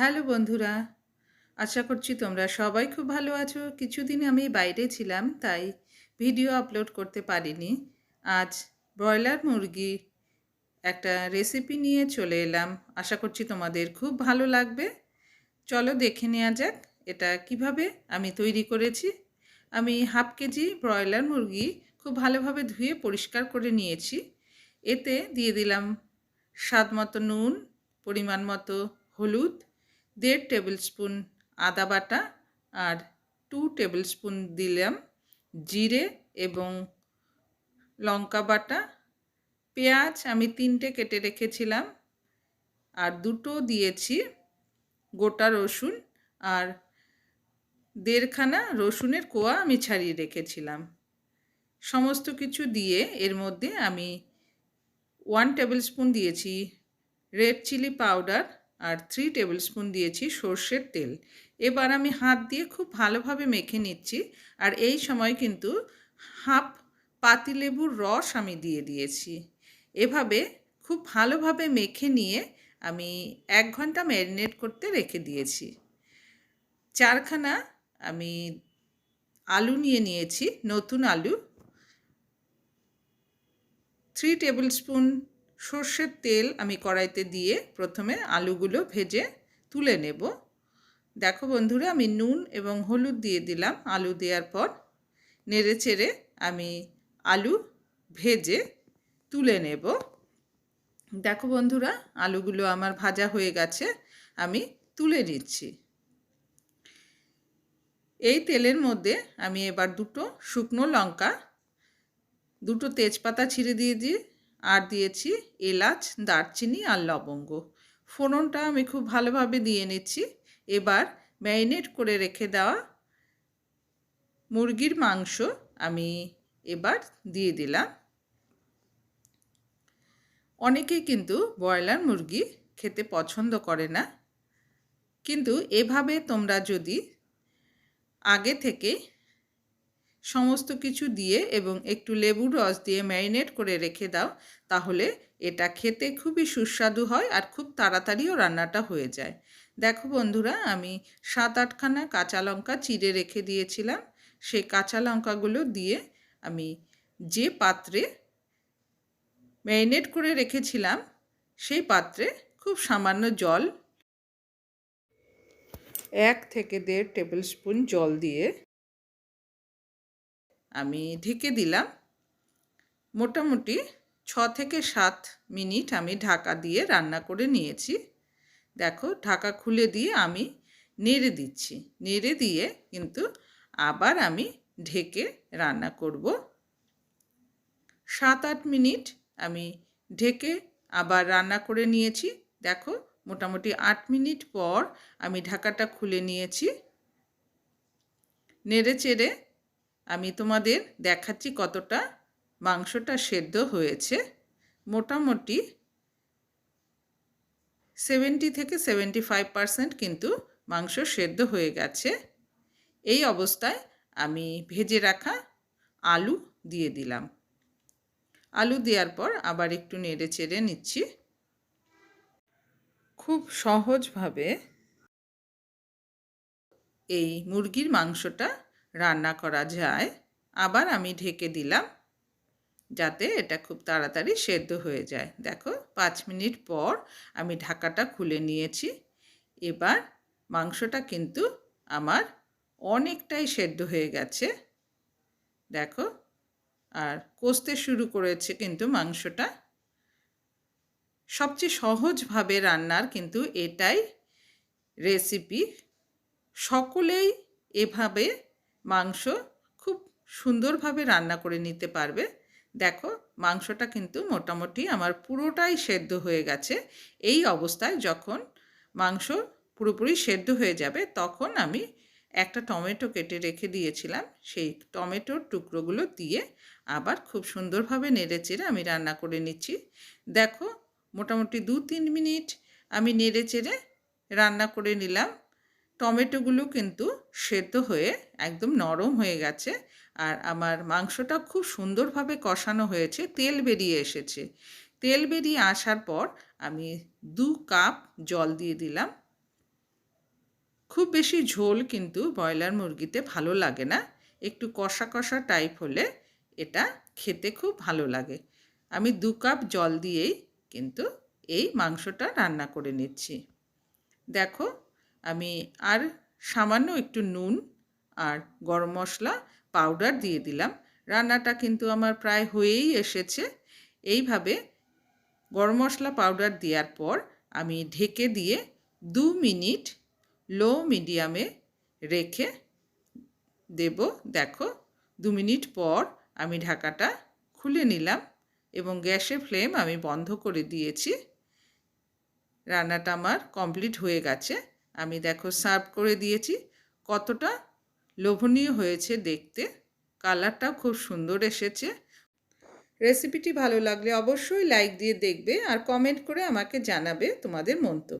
Hello বন্ধুরা, আশা করছি তোমরা সবাই খুব ভালো আছো। কিছুদিন আমি বাইরে ছিলাম, তাই ভিডিও আপলোড করতে পারিনি। আজ ব্রয়লার মুরগি একটা রেসিপি নিয়ে চলে এলাম। আশা করছি তোমাদের খুব ভালো লাগবে। চলো দেখে নেওয়া যাক, এটা কীভাবে আমি তৈরি করেছি। আমি হাফ কেজি ব্রয়লার মুরগি খুব ভালোভাবে ধুয়ে পরিষ্কার করে নিয়েছি। এতে দিয়ে দিলাম স্বাদ মতো নুন, পরিমাণ মতো হলুদ দেড় টেবিল স্পুন আদা বাটা আর টু টেবিল স্পুন দিলাম জিরে এবং লঙ্কা বাটা। পেঁয়াজ আমি তিনটে কেটে রেখেছিলাম আর দুটো দিয়েছি গোটা রসুন আর দেড়খানা রসুনের কোয়া আমি ছাড়িয়ে রেখেছিলাম। সমস্ত কিছু দিয়ে এর মধ্যে আমি ওয়ান টেবিল স্পুন দিয়েছি রেড চিলি পাউডার আর থ্রি টেবিল স্পুন দিয়েছি সর্ষের তেল। এবার আমি হাত দিয়ে খুব ভালোভাবে মেখে নিচ্ছি আর এই সময় কিন্তু হাফ পাতিলেবুর রস আমি দিয়ে দিয়েছি। এভাবে খুব ভালোভাবে মেখে নিয়ে আমি এক ঘণ্টা ম্যারিনেট করতে রেখে দিয়েছি। চারখানা আমি আলু নিয়ে নিয়েছি, নতুন আলু। থ্রি টেবিল স্পুন সর্ষের তেল আমি কড়াইতে দিয়ে প্রথমে আলুগুলো ভেজে তুলে নেব। দেখো বন্ধুরা, আমি নুন এবং হলুদ দিয়ে দিলাম আলু দেওয়ার পর। নেড়ে চেড়ে আমি আলু ভেজে তুলে নেব। দেখো বন্ধুরা, আলুগুলো আমার ভাজা হয়ে গেছে, আমি তুলে নিচ্ছি। এই তেলের মধ্যে আমি এবার দুটো শুকনো লঙ্কা, দুটো তেজপাতা ছিঁড়ে দিয়ে দিই আর দিয়েছি এলাচ, দারচিনি আর লবঙ্গ। ফোড়নটা আমি খুব ভালোভাবে দিয়ে নিচ্ছি। এবার ম্যারিনেট করে রেখে দেওয়া মুরগির মাংস আমি এবার দিয়ে দিলাম। অনেকেই কিন্তু ব্রয়লার মুরগি খেতে পছন্দ করে না। কিন্তু এভাবে তোমরা যদি আগে থেকে সমস্ত কিছু দিয়ে এবং একটু লেবুর রস দিয়ে ম্যারিনেট করে রেখে দাও, তাহলে এটা খেতে খুবই সুস্বাদু হয় আর খুব তাড়াতাড়িও রান্নাটা হয়ে যায়। দেখো বন্ধুরা, আমি সাত আটখানা কাঁচা লঙ্কা চিড়ে রেখে দিয়েছিলাম। সেই কাঁচা লঙ্কাগুলো দিয়ে আমি যে পাত্রে ম্যারিনেট করে রেখেছিলাম, সেই পাত্রে খুব সামান্য জল, এক থেকে দেড় টেবিল স্পুন জল দিয়ে আমি ঢেকে দিলাম। মোটামুটি ছ থেকে সাত মিনিট আমি ঢাকা দিয়ে রান্না করে নিয়েছি। দেখো, ঢাকা খুলে দিয়ে আমি নেড়ে দিচ্ছি। নেড়ে দিয়ে কিন্তু আবার আমি ঢেকে রান্না করব। সাত আট মিনিট আমি ঢেকে আবার রান্না করে নিয়েছি। দেখো, মোটামুটি আট মিনিট পর আমি ঢাকাটা খুলে নিয়েছি। নেড়ে চেড়ে আমি তোমাদের দেখাচ্ছি কতটা মাংসটা সেদ্ধ হয়েছে। মোটামুটি সেভেন্টি থেকে সেভেন্টি ফাইভ পারসেন্ট কিন্তু মাংস সেদ্ধ হয়ে গেছে। এই অবস্থায় আমি ভেজে রাখা আলু দিয়ে দিলাম। আলু দেওয়ার পর আবার একটু নেড়ে চেড়ে নিচ্ছি। খুব সহজভাবে এই মুরগির মাংসটা রান্না করা যায়। আবার আমি ঢেকে দিলাম যাতে এটা খুব তাড়াতাড়ি সেদ্ধ হয়ে যায়। দেখো, পাঁচ মিনিট পর আমি ঢাকাটা খুলে নিয়েছি। এবার মাংসটা কিন্তু আমার অনেকটাই সেদ্ধ হয়ে গেছে। দেখো, আর কষতে শুরু করেছে কিন্তু মাংসটা। সবচেয়ে সহজভাবে রান্নার কিন্তু এটাই রেসিপি সকলেই এভাবে মাংস খুব সুন্দরভাবে রান্না করে নিতে পারবে। দেখো, মাংসটা কিন্তু মোটামুটি আমার পুরোটাই সেদ্ধ হয়ে গেছে। এই অবস্থায় যখন মাংস পুরোপুরি সেদ্ধ হয়ে যাবে, তখন আমি একটা টমেটো কেটে রেখে দিয়েছিলাম। সেই টমেটোর টুকরোগুলো দিয়ে আবার খুব সুন্দরভাবে নেড়ে চেড়ে আমি রান্না করে নিচ্ছি। দেখো, মোটামুটি দু তিন মিনিট আমি নেড়ে চেড়ে রান্না করে নিলাম। টমেটোগুলো কিন্তু সেদ্ধ হয়ে একদম নরম হয়ে গেছে। আর আমার মাংসটা খুব সুন্দরভাবে কষানো হয়েছে, তেল বেরিয়ে এসেছে। তেল বেরিয়ে আসার পর আমি দু কাপ জল দিয়ে দিলাম। খুব বেশি ঝোল কিন্তু ব্রয়লার মুরগিতে ভালো লাগে না। একটু কষা কষা টাইপ হলে এটা খেতে খুব ভালো লাগে। আমি দু কাপ জল দিয়েই কিন্তু এই মাংসটা রান্না করে নিচ্ছি। দেখো আমি আর সামান্য একটু নুন আর গরম মশলা পাউডার দিয়ে দিলাম। রান্নাটা কিন্তু আমার প্রায় হয়েই এসেছে। এইভাবে গরম মশলা পাউডার দেওয়ার পর আমি ঢেকে দিয়ে দু মিনিট লো মিডিয়ামে রেখে দেব। দেখো, দু মিনিট পর আমি ঢাকাটা খুলে নিলাম এবং গ্যাসের ফ্লেম আমি বন্ধ করে দিয়েছি। রান্নাটা আমার কমপ্লিট হয়ে গেছে। আমি দেখো সার্ভ করে দিয়েছি। কতটা লোভনীয় হয়েছে দেখতে। কালারটাও খুব সুন্দর এসেছে। রেসিপিটি ভালো লাগলে অবশ্যই লাইক দিয়ে দেখবে আর কমেন্ট করে আমাকে জানাবে তোমাদের মন্তব্য।